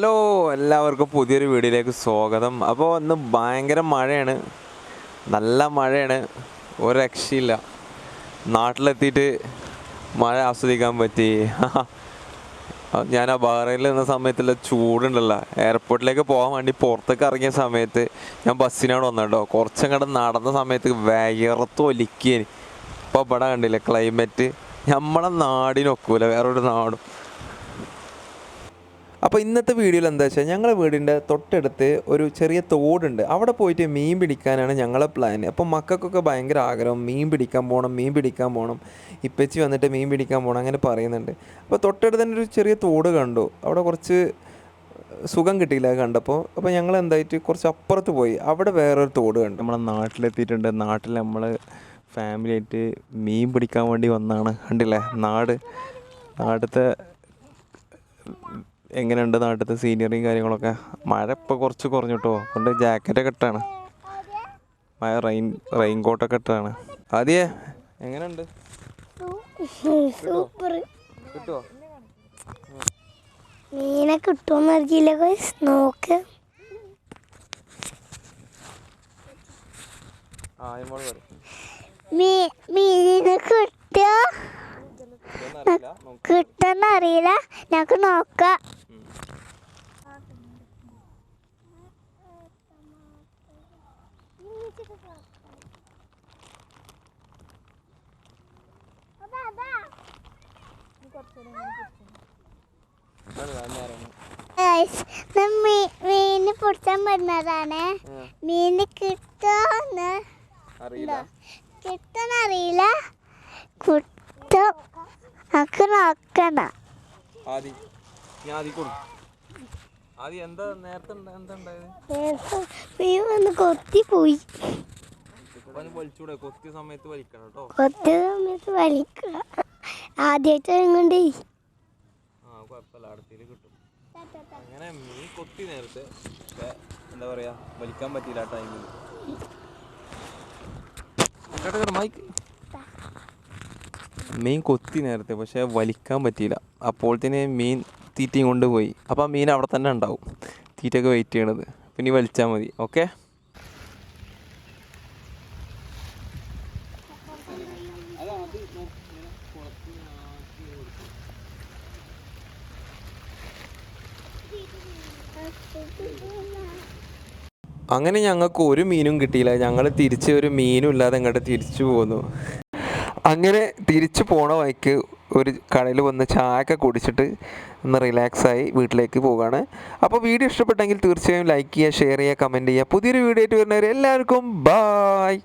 Hello എല്ലാവർക്കും പുതിയൊരു വീഡിയോയിലേക്ക് സ്വാഗതം. അപ്പോൾ ഇന്ന് ഭയങ്കര മഴയാണ്. നല്ല മഴയാണ്. ഒരു രക്ഷയില്ല നാട്ടിലെത്തിയിട്ട് മഴ ആസ്വദിക്കാൻ പറ്റി. ഞാൻ ആ ബഹ്റൈനിൽ നിന്ന സമയത്തുള്ള ചൂടുണ്ടല്ലോ. എയർപോർട്ടിലേക്ക് പോകാൻ വേണ്ടി പുറത്തേക്ക് ഇറങ്ങിയ സമയത്ത് ഞാൻ ബസ്സിനോട് വന്നു കേട്ടോ കുറച്ചങ്ങോട്ട് നടന്ന സമയത്ത് വയർത്ത് ഒലിക്കേന്. ഇപ്പോൾ ഇവിടെ കണ്ടില്ല ക്ലൈമറ്റ് നമ്മളെ നാടിനൊക്കൂല. വേറൊരു നാടും. അപ്പോൾ ഇന്നത്തെ വീഡിയോയിൽ എന്താ വെച്ചാൽ ഞങ്ങളുടെ വീടിന്റെ തൊട്ടടുത്ത് ഒരു ചെറിയ തോടുണ്ട്. അവിടെ പോയിട്ട് മീൻ പിടിക്കാനാണ് ഞങ്ങളെ പ്ലാൻ അപ്പോൾ മക്കൾക്കൊക്കെ ഭയങ്കര ആഗ്രഹം മീൻ പിടിക്കാൻ പോകണം മീൻ പിടിക്കാൻ പോകണം ഇപ്പച്ചി വന്നിട്ട് മീൻ പിടിക്കാൻ പോകണം അങ്ങനെ പറയുന്നുണ്ട്. അപ്പോൾ തൊട്ടടുത്ത് തന്നെ ഒരു ചെറിയ തോട് കണ്ടു. അവിടെ കുറച്ച് സുഖം കിട്ടിയില്ല കണ്ടപ്പോൾ അപ്പോൾ ഞങ്ങൾ എന്തായിട്ട് കുറച്ച് അപ്പുറത്ത് പോയി. അവിടെ വേറൊരു തോട് കണ്ടു. നമ്മളെ നാട്ടിലെത്തിയിട്ടുണ്ട്. നാട്ടിൽ നമ്മൾ ഫാമിലി ആയിട്ട് മീൻ പിടിക്കാൻ വേണ്ടി വന്നാണ്. കണ്ടില്ലേ? നാട്. നാടത്തെ എങ്ങനെയുണ്ട് നാട്ടിലത്തെ സീനിയറിയും കാര്യങ്ങളൊക്കെ? മഴ ഇപ്പോൾ കുറച്ച് കുറഞ്ഞിട്ടോ? അതുകൊണ്ട് ജാക്കറ്റൊക്കെ ഇട്ടാണ്. മഴ റെയിൻ റെയിൻ കോട്ടൊക്കെ ഇട്ടാണ്. ആദ്യേ എങ്ങനെയുണ്ട്? സൂപ്പർ. കിട്ടുമോ മീനെ കിട്ടുമെന്ന് അറിയില്ല നോക്ക്. മീനിനെ ഞങ്ങൾക്ക് നോക്കാം. മീന് പൊടിച്ചാൻ പറ്റുന്നതാണ് ഉം. മീന് കിട്ടുമെന്ന് അറിയില്ല. കിട്ടുന്ന അറിയില്ല. കിട്ടും? നമുക്ക് കൊത്തി ആദി കൊത്തി വലിച്ചൂടെ കൊത്തിയ സമയത്ത് വലിക്കണം കേട്ടോ കൊത്തി സമയത്ത് വലിക്കണം. ആദ്യമായിട്ട് ഇങ്ങോട്ടേ. ആ കുഴപ്പമില്ല അടുത്തേക്ക് കിട്ടും. അങ്ങനെ മീൻ കൊത്തി നേരത്തെ പക്ഷെ എന്താ പറയാ വലിക്കാൻ പറ്റിയില്ല ആ ടൈമിൽ മൈക്ക് മീൻ കൊത്തി നേരത്തെ പക്ഷേ വലിക്കാൻ പറ്റിയില്ല. അപ്പോൾ തന്നെ മീൻ തീറ്റയും കൊണ്ടുപോയി അപ്പോൾ ആ മീൻ അവിടെ തന്നെ ഉണ്ടാവും. തീറ്റയൊക്കെ വെയിറ്റ് ചെയ്യണത്. പിന്നെ വലിച്ചാൽ മതി ഓക്കെ അങ്ങനെ ഞങ്ങൾക്ക് ഒരു മീനും കിട്ടിയില്ല. ഞങ്ങൾ തിരിച്ച് ഒരു മീനും ഇല്ലാതെ ഇങ്ങോട്ട് തിരിച്ചു പോന്നു. അങ്ങനെ തിരിച്ചു പോണ വഴിക്ക് ഒരു കടയിൽ വന്ന് ചായയൊക്കെ കുടിച്ചിട്ട് ഒന്ന് റിലാക്സായി വീട്ടിലേക്ക് പോവുകയാണ്. അപ്പോൾ വീഡിയോ ഇഷ്ടപ്പെട്ടെങ്കിൽ തീർച്ചയായും ലൈക്ക് ചെയ്യുക ഷെയർ ചെയ്യുക കമന്റ് ചെയ്യുക. പുതിയൊരു വീഡിയോ ആയിട്ട് വരുന്നവർ എല്ലാവർക്കും ബായ്